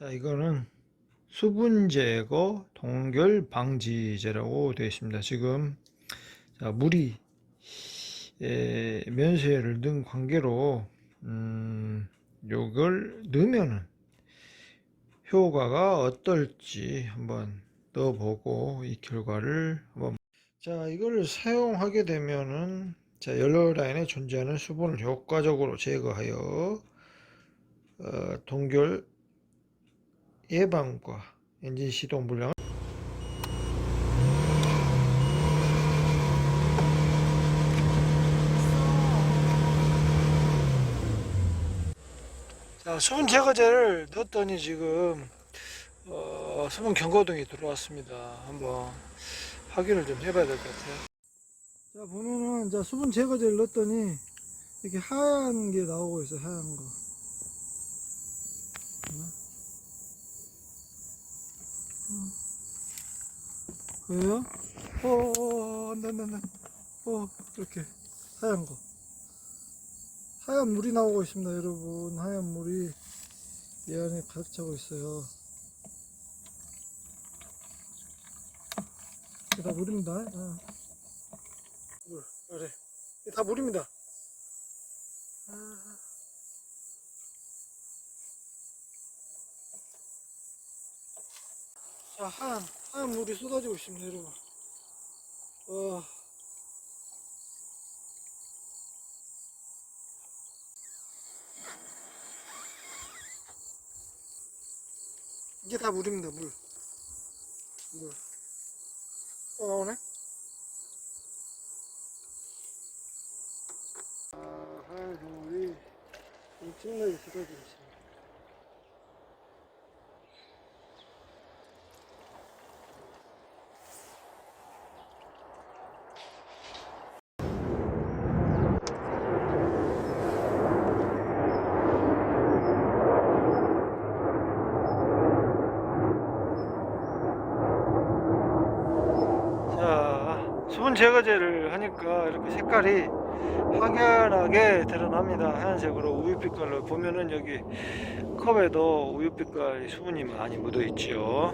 자, 이거는 수분 제거 동결 방지제라고 되어 있습니다. 지금 자, 물이 에, 면세를 넣은 관계로 음, 요걸 넣으면은 효과가 어떨지 한번 넣어보고 이 결과를 한번 자, 이걸 사용하게 되면은 자, 연료 라인에 존재하는 수분을 효과적으로 제거하여 어, 동결 예방과 엔진 시동 불량을 자, 수분 제거제를 넣었더니 지금 어, 수분 경고등이 들어왔습니다. 한번 확인을 좀 해봐야 될 것 같아요. 자, 보면은 자, 수분 제거제를 넣었더니 이렇게 하얀 게 나오고 있어요. 하얀 거. 왜요? 어, 어, 어, 안 돼, 안 돼, 안 돼. 어, 이렇게 하얀 거. 하얀 물이 나오고 있습니다, 여러분. 하얀 물이 이 안에 가득 차고 있어요. 다 물입니다. 어. 물, 그래. 다 물입니다. 아. 자, 하얀, 물이 쏟아지고 있습니다, 여러분. 와. 이게 다 물입니다, 물. 물. 어, 나오네? 아, 하얀 물이 엄청나게 쏟아지고 있습니다. 자, 수분 제거제를 하니까 이렇게 색깔이 확연하게 드러납니다. 하얀색으로 우유빛깔로 보면은 여기 컵에도 우유빛깔 수분이 많이 묻어 있지요.